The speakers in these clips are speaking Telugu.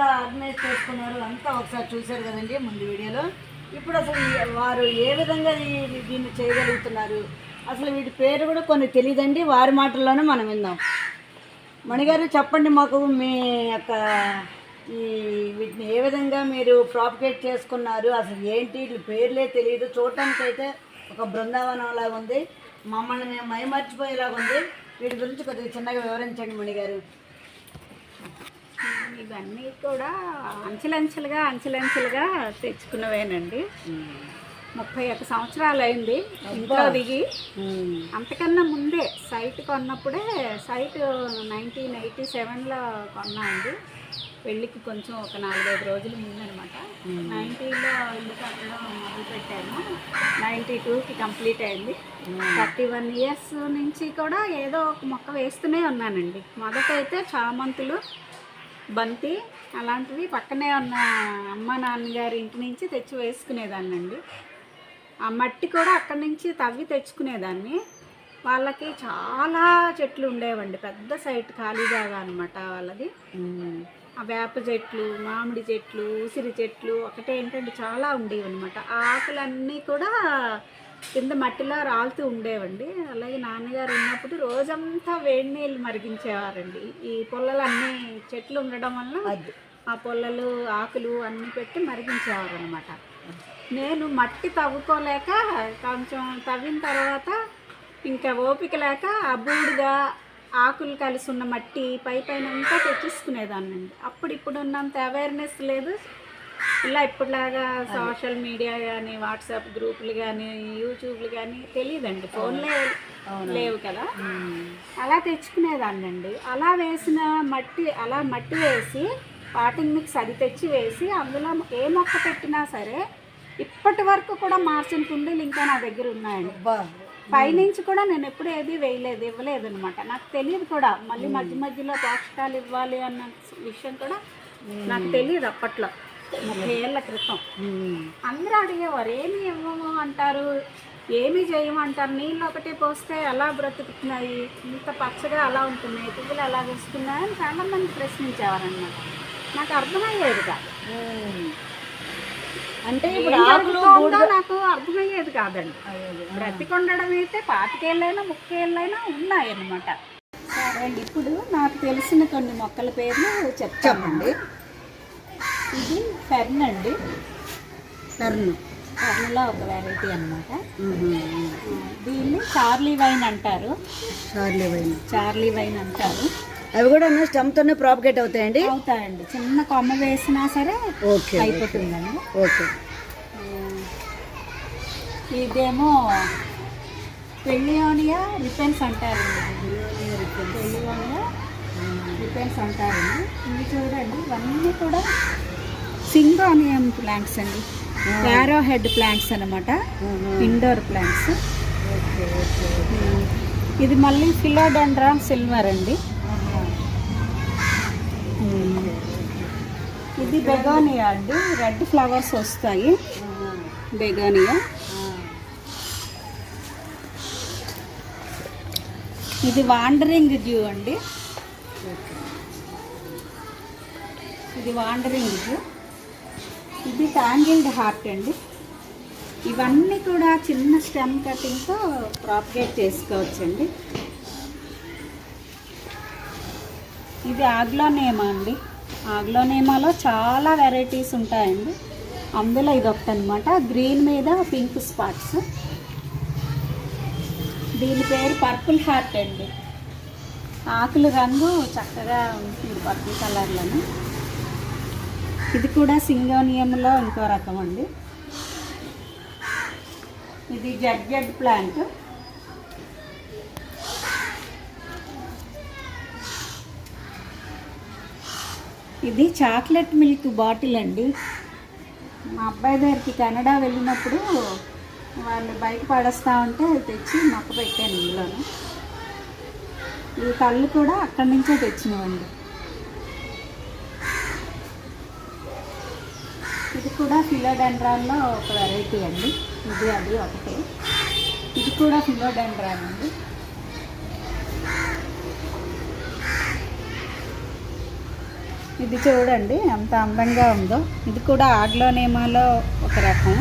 విధంగా ఆర్గనైజ్ చేసుకున్నారు అంతా ఒకసారి చూశారు కదండి ముందు వీడియోలో. ఇప్పుడు అసలు వారు ఏ విధంగా దీన్ని చేయగలుగుతున్నారు? అసలు వీటి పేరు కూడా కొన్ని తెలియదండి వారి మాటల్లోనే మనం విందాం. మణిగారు చెప్పండి మాకు మీ యొక్క ఈ వీటిని ఏ విధంగా మీరు ప్రాపికేట్ చేసుకున్నారు? అసలు ఏంటి వీటి పేర్లే తెలియదు చూడటానికి అయితే ఒక బృందావనం లాగా ఉంది మమ్మల్ని మేము మైమర్చిపోయేలాగా ఉంది వీటి గురించి కొద్దిగా చిన్నగా వివరించండి మణిగారు ఇవన్నీ కూడా అంచెలంచెలుగా అంచెలంచెలుగా తెచ్చుకున్నవేనండి. ముప్పై ఒక్క సంవత్సరాలు అయింది ఇంట్లో దిగి అంతకన్నా ముందే సైట్ కొన్నప్పుడే సైట్ నైన్టీన్ ఎయిటీ సెవెన్లో కొన్నా అండి. పెళ్ళికి కొంచెం ఒక నాలుగైదు రోజుల ముందనమాట. నైన్టీలో ఇల్లు కట్టడం మొదలు పెట్టాను నైంటీ టూకి కంప్లీట్ అయింది. థర్టీ వన్ ఇయర్స్ నుంచి కూడా ఏదో ఒక మొక్క వేస్తూనే ఉన్నానండి. మొదట అయితే చామంతులు బంతి అలాంటివి పక్కనే ఉన్న అమ్మ నాన్నగారి ఇంటి నుంచి తెచ్చి వేసుకునేదాన్నండి. ఆ మట్టి కూడా అక్కడి నుంచి తవ్వి తెచ్చుకునేదాన్ని. వాళ్ళకి చాలా చెట్లు ఉండేవండి. పెద్ద సైట్ ఖాళీ జాగా అనమాట వాళ్ళది. ఆ వేప చెట్లు మామిడి చెట్లు ఉసిరి చెట్లు ఒకటే ఏంటంటే చాలా ఉండేవి అనమాట ఆ ఆకులన్నీ కూడా కింద మట్టిలో రాలుతూ ఉండేవండి. అలాగే నాన్నగారు ఉన్నప్పుడు రోజంతా వేడి నీళ్ళు మరిగించేవారండి. ఈ పొల్లలన్నీ చెట్లు ఉండడం వల్ల ఆ పొల్లలు ఆకులు అన్నీ పెట్టి మరిగించేవారు అనమాట నేను మట్టి తవ్వుకోలేక కొంచెం తవ్విన తర్వాత ఇంకా ఓపిక లేక ఆ బూడిద ఆకులు కలిసి ఉన్న మట్టి పై పైన అంతా తెచ్చేసుకునేదాన్నండి. అప్పుడు ఇప్పుడు ఉన్నంత అవేర్నెస్ లేదు. ఇలా ఇప్పుడులాగా సోషల్ మీడియా కానీ వాట్సాప్ గ్రూపులు కానీ యూట్యూబ్లు కానీ తెలియదండి ఫోన్లే లేవు కదా. అలా తెచ్చుకునేదాన్నండి. అలా వేసిన మట్టి అలా మట్టి వేసి పాటింగ్ మిక్స్ అది తెచ్చి వేసి అందులో ఏ మొక్క పెట్టినా సరే ఇప్పటి వరకు కూడా మార్చిన కుండీలు ఇంకా నా దగ్గర ఉన్నాయండి. పైనుంచి కూడా నేను ఎప్పుడు ఏది వేయలేదు ఇవ్వలేదు అనమాట నాకు తెలియదు కూడా. మళ్ళీ మధ్య మధ్యలో పోషకాలు ఇవ్వాలి అన్న విషయం కూడా నాకు తెలియదు అప్పట్లో. ముప్పై ఏళ్ళ క్రితం. అందరూ అడిగేవారు ఏమి ఇవ్వము? అంటారు. ఏమి చేయమంటారు నీళ్ళు ఒకటి పోస్తే ఎలా బ్రతుకుతున్నాయి? ఇంత పచ్చగా అలా ఉంటున్నాయి. పువ్వులు ఎలా వేస్తున్నాయి? అని చాలా మంది ప్రశ్నించేవారు అనమాట నాకు అర్థమయ్యేది కాదు. అంటే ఇప్పుడు నాకు అర్థమయ్యేది కాదండి. బ్రతికొండడం అయితే పాతికేళ్ళైనా ముక్కేళ్ళైనా ఉన్నాయి సరే అండి. ఇప్పుడు నాకు తెలిసిన కొన్ని మొక్కల పేర్లు చెప్తామండి. ఇది ఫెర్న్ అండి. టర్న్ ఫెర్న్లో ఒక వెరైటీ అన్నమాట. దీన్ని చార్లీ వైన్ అంటారు. Charlie vine. చార్లీ వైన్ అంటారు. అవి కూడా స్టమ్తోనే ప్రాపగేట్ అవుతాయండి? అవుతాయండి. చిన్న కొమ్మ వేసినా సరే ఓకే అయిపోతుందండి. ఓకే. ఇదేమో పెళ్ళియోనియా రిపెన్స్ అంటారండి పెళ్ళియోనియా రిపెన్స్. అంటారండి ఇవి చూడండి ఇవన్నీ కూడా సింగోనియం ప్లాంట్స్ అండి. యారో హెడ్ ప్లాంట్స్ అనమాట ఇండోర్ ప్లాంట్స్. ఇది మళ్ళీ ఫిలోడెండ్రాన్ సిల్వర్ అండి. ఇది బెగోనియా అండి. రెడ్ ఫ్లవర్స్ వస్తాయి. బెగోనియా. ఇది వాండరింగ్ డ్యూ అండి. ఇది వాండరింగ్ డ్యూ ఇది టాంగిల్డ్ హార్ట్ అండి. ఇవన్నీ కూడా చిన్న స్టెమ్ కటింగ్తో ప్రాపగేట్ చేసుకోవచ్చండి. ఇది ఆగ్లోనేమా అండి? ఆగ్లోనేమాలో చాలా వెరైటీస్ ఉంటాయండి. అందులో ఇది ఒకటి అనమాట గ్రీన్ మీద పింక్ స్పాట్స్. దీని పేరు పర్పుల్ హార్ట్ అండి. ఆకుల రంగు చక్కగా ఉంటుంది పర్పుల్ కలర్లోని. ఇది కూడా సింగోనియంలో ఇంకో రకం అండి. ఇది జడ్జెడ్ ప్లాంట్. ఇది చాక్లెట్ మిల్క్ బాటిల్ అండి. మా అబ్బాయి దగ్గరికి కెనడా వెళ్ళినప్పుడు వాళ్ళు బయట పడేస్తా ఉంటే తెచ్చి మొక్క పెట్టాను ఇందులోను. ఈ కళ్ళు కూడా అక్కడి నుంచే తెచ్చినవండి. ఇది కూడా ఫిలోడెండ్రాన్లో ఒక వెరైటీ అండి. ఇది అది ఒకటే. ఇది కూడా ఫిలోడెండ్రాన్ అండి. ఇది చూడండి ఎంత అందంగా ఉందో. ఇది కూడా ఆగ్లోనేమాలో ఒక రకం.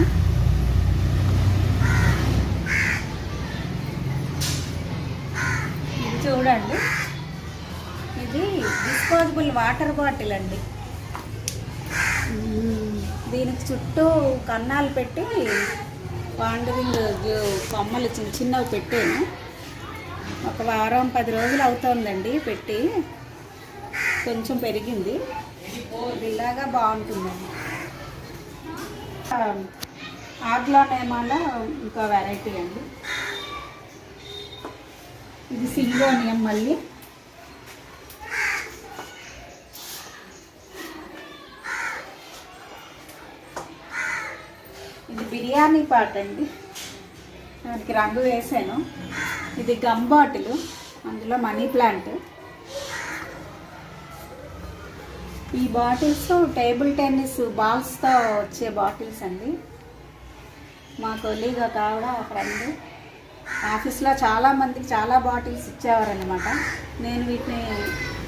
ఇది చూడండి. ఇది డిస్పోజబుల్ వాటర్ బాటిల్ అండి. దీనికి చుట్టూ కన్నాలు పెట్టి వాండరింగ్ కొమ్మలు చిన్న చిన్నవి పెట్టాను. ఒక వారం పది రోజులు అవుతుందండి పెట్టి. కొంచెం పెరిగింది. ఇలాగా బాగుంటుందండి ఆగ్లోనేమాలో ఇంకో వెరైటీ అండి. ఇది సింగోనియం మళ్ళీ. ఇది బిర్యానీ పాట అండి. దానికి రంగు వేసాను. ఇది గమ్ బాటిల్ అందులో మనీ ప్లాంట్. ఈ బాటిల్స్ టేబుల్ టెన్నిస్ బాల్స్తో వచ్చే బాటిల్స్ అండి. మా కొలీగ్ ఒక ఆవిడ ఫ్రెండ్. ఆఫీస్లో చాలా మందికి చాలా బాటిల్స్ ఇచ్చేవారనమాట నేను వీటిని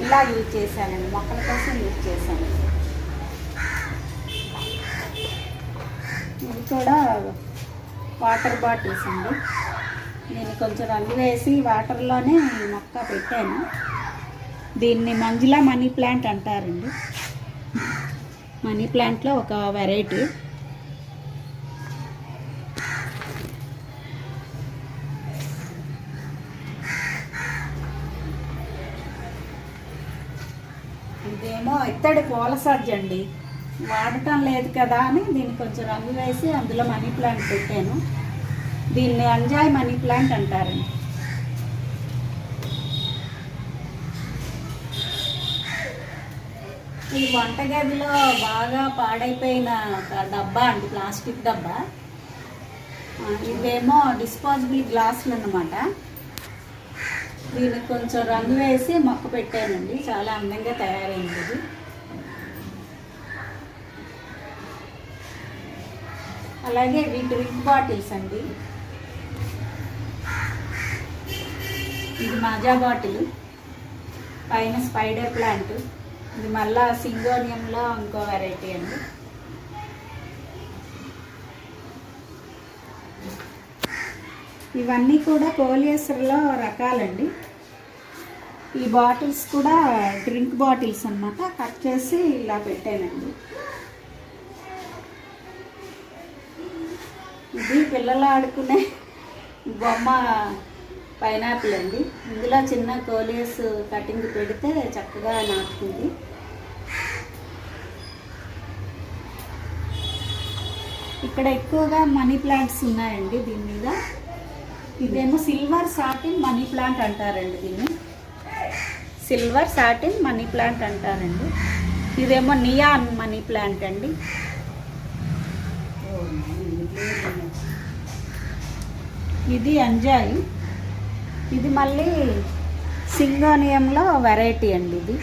ఇలా యూజ్ చేశానండి. మొక్కల కోసం యూజ్ చేశాను. ఇది కూడా వాటర్ బాటిల్స్ అండి. నేను కొంచెం రంగు వేసి వాటర్లోనే మొక్క పెట్టాను. దీన్ని మంజులా మనీ ప్లాంట్ అంటారండి. మనీ ప్లాంట్లో ఒక వెరైటీ. ఇదేమో ఇత్తడి పూల సజ్జ అండి వాడటం లేదు కదా అని దీన్ని కొంచెం రంగు వేసి అందులో మనీ ప్లాంట్ పెట్టాను. దీన్ని అంజాయ్ మనీ ప్లాంట్ అంటారండి. ఈ వంటగదిలో బాగా పాడైపోయిన ఒక డబ్బా అండి ప్లాస్టిక్ డబ్బా. ఇదేమో ఇవేమో డిస్పోజబుల్ గ్లాసులు అన్నమాట. దీనికి కొంచెం రంగు వేసి మొక్క పెట్టానండి. చాలా అందంగా తయారైంది ఇది. అలాగే ఇవి డ్రింక్ బాటిల్స్ అండి. ఇది మాజా బాటిల్ పైన స్పైడర్ ప్లాంట్ ఇది మళ్ళా సింగోనియంలో ఇంకో వెరైటీ అండి. ఇవన్నీ కూడా కోలియస్లో రకాలండి. ఈ బాటిల్స్ కూడా డ్రింక్ బాటిల్స్ అన్నమాట కట్ చేసి ఇలా పెట్టానండి. ఇది పిల్లలు ఆడుకునే బొమ్మ పైనాపిల్ అండి. ఇందులో చిన్న కోలియస్ కటింగ్ పెడితే చక్కగా నాటుతుంది. ఇక్కడ ఎక్కువగా మనీ ప్లాంట్స్ ఉన్నాయండి దీని మీద. ఇదేమో సిల్వర్ సాటిన్ మనీ ప్లాంట్ అంటారండి దీన్ని. సిల్వర్ సాటిన్ మనీ ప్లాంట్ అంటారండి. ఇదేమో నియాన్ మనీ ప్లాంట్ అండి. ఇది అంజాయి. ఇది మళ్ళీ సింగోనియంలో వెరైటీ అండి ఇది.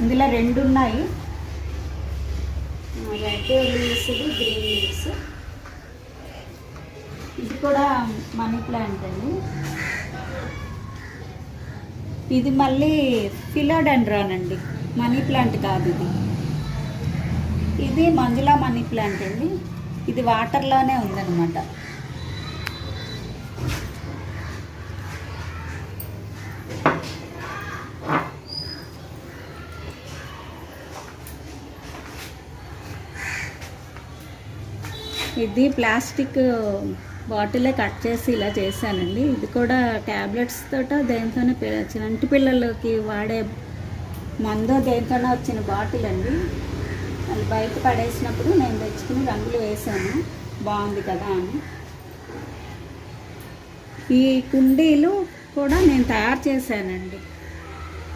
ఇందులో రెండు ఉన్నాయి. Red leaves green leaves. ఇది కూడా మనీ ప్లాంట్ అండి. ఇది మళ్ళీ ఫిలోడెండ్రాన్ అండి. మనీ ప్లాంట్ కాదు ఇది. ఇది మంజులా మనీ ప్లాంట్ అండి. ఇది వాటర్లోనే ఉందన్నమాట. ఇది ప్లాస్టిక్ బాటిలే కట్ చేసి ఇలా చేశానండి. ఇది కూడా ట్యాబ్లెట్స్ తోట దేనితోనే చిన్న చంటి పిల్లలకి వాడే మందో దేనితోనే వచ్చిన బాటిల్ అండి అది బయట పడేసినప్పుడు నేను తెచ్చుకుని రంగులు వేసాను. బాగుంది కదా అని. ఈ కుండీలు కూడా నేను తయారు చేశానండి.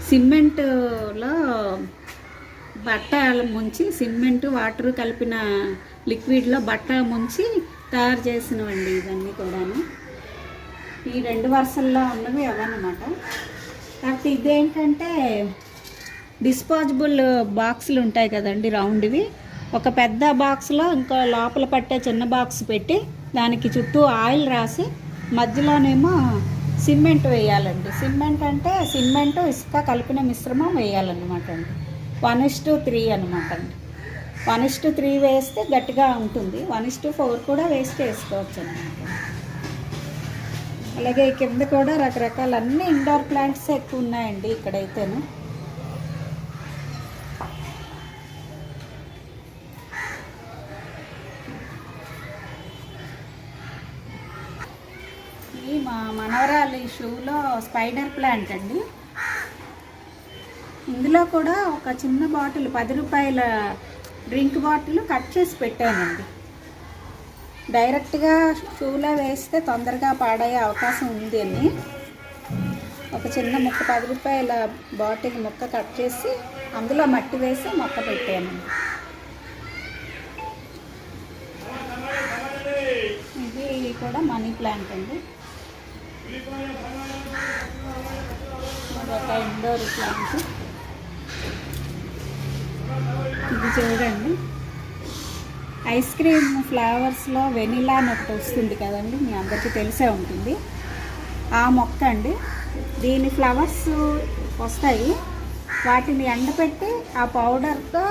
సిమెంటులో బట్ట ముంచి సిమెంట్ వాటర్ కలిపిన లిక్విడ్లో బట్ట ముంచి తయారు చేసినవండి ఇవన్నీ కూడాను. ఈ రెండు వరుసల్లో ఉన్నవి అవన్నమాట. కాకపోతే ఇదేంటంటే డిస్పాజిబుల్ బాక్సులు ఉంటాయి కదండి రౌండ్వి. ఒక పెద్ద బాక్స్లో ఇంకా లోపల పట్టే చిన్న బాక్స్ పెట్టి దానికి చుట్టూ ఆయిల్ రాసి మధ్యలోనేమో సిమెంట్ వేయాలండి. సిమెంట్ అంటే సిమెంట్ ఇసుక కలిపిన మిశ్రమం వేయాలన్నమాట అండి. వన్ ఇస్ టు త్రీ అనమాట అండి. వన్ ఇస్ టు త్రీ వేస్తే గట్టిగా ఉంటుంది. వన్ ఇస్ టు ఫోర్ కూడా వేస్ట్ వేసుకోవచ్చు అనమాట అలాగే కింద కూడా రకరకాల అన్ని ఇండోర్ ప్లాంట్స్ ఎక్కువ ఉన్నాయండి ఇక్కడైతేను. ఈ మా మనవరాలి షూలో స్పైడర్ ప్లాంట్ అండి. ఇందులో కూడా ఒక చిన్న బాటిల్ పది రూపాయల డ్రింక్ బాటిల్ కట్ చేసి పెట్టానండి. డైరెక్ట్గా షూలో వేస్తే తొందరగా పాడయ్యే అవకాశం ఉంది అని. ఒక చిన్న ముక్క పది రూపాయల బాటిల్ ముక్క కట్ చేసి అందులో మట్టి వేసి మొక్క పెట్టాను ఇది కూడా మనీ ప్లాంట్ అండి. అదొక ఇండోర్ ప్లాంట్. ఇది చూడండి. ఐస్ క్రీమ్ ఫ్లేవర్స్లో వెనిలా అని ఒకటి వస్తుంది కదండి మీ అందరికీ తెలిసే ఉంటుంది. ఆ మొక్క అండి. దీని ఫ్లవర్స్ వస్తాయి. వాటిని ఎండపెట్టి ఆ పౌడర్తో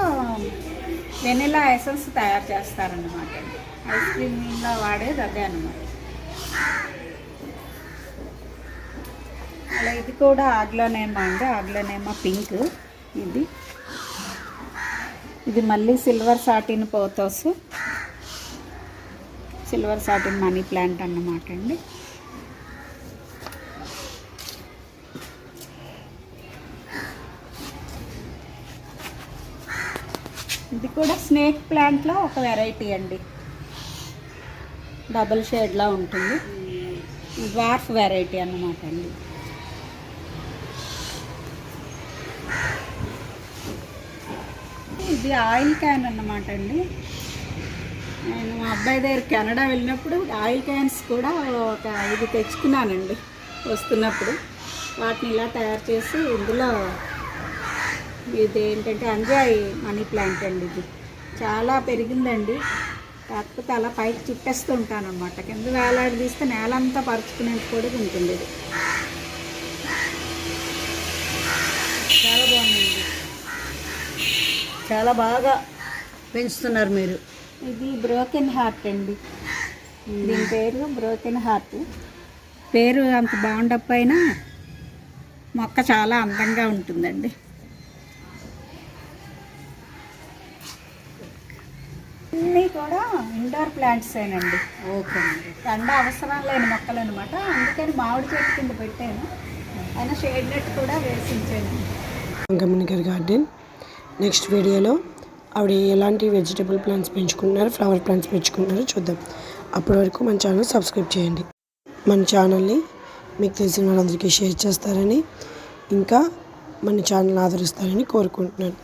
వెనిలా ఎసెన్స్ తయారు చేస్తారన్నమాట. ఐస్ క్రీమ్లో వాడేది అదే అన్నమాట. అలా ఇది కూడా ఆగ్లోనేమో అండి ఆగ్లోనేమో పింక్. ఇది. ఇది మళ్ళీ silver satin pothos. Silver satin money plant అన్నమాట అండి. ఇది కూడా స్నేక్ ప్లాంట్లో ఒక వెరైటీ అండి. డబుల్ షేడ్లా ఉంటుంది. డ్వార్ఫ్ వెరైటీ అన్నమాట అండి. ఇది ఆయిల్ క్యాన్ అన్నమాట అండి. నేను మా అబ్బాయి దగ్గర కెనడా వెళ్ళినప్పుడు ఆయిల్ క్యాన్స్ కూడా ఒక ఇది తెచ్చుకున్నానండి వస్తున్నప్పుడు. వాటిని ఇలా తయారు చేసి ఇందులో ఇది ఏంటంటే అంజాయ్ మనీ ప్లాంట్ అండి ఇది. చాలా పెరిగిందండి. కాకపోతే అలా పైకి చుట్టేస్తూ ఉంటాను అనమాట కింద వేలాడి తీస్తే నేలంతా పరుచుకునేది కూడా ఉంటుంది ఇది. చాలా బాగుందండి. చాలా బాగా పెంచుతున్నారు మీరు. ఇది బ్రోకెన్ హార్ట్ అండి. దీని పేరు బ్రోకెన్ హార్ట్ పేరు అంత బాగుండకపోయినా మొక్క చాలా అందంగా ఉంటుందండి. అన్నీ కూడా ఇండోర్ ప్లాంట్స్ ఏనండి. ఓకే అండి. ఎండ అవసరం లేని మొక్కలు అనమాట అందుకని మామిడి చెట్టు కింద పెట్టాను. అయినా షేడ్ నెట్ కూడా వేసి ఉంచాను గమనికర్ గార్డెన్. నెక్స్ట్ వీడియోలో ఆవిడ ఎలాంటి వెజిటబుల్ ప్లాంట్స్ పెంచుకుంటున్నారు ఫ్లవర్ ప్లాంట్స్ పెంచుకుంటున్నారో చూద్దాం. అప్పటి వరకు మన ఛానల్ సబ్స్క్రైబ్ చేయండి. మన ఛానల్ని మీకు తెలిసిన వాళ్ళందరికీ షేర్ చేస్తారని ఇంకా మన ఛానల్ ఆదరిస్తారని కోరుకుంటున్నాను.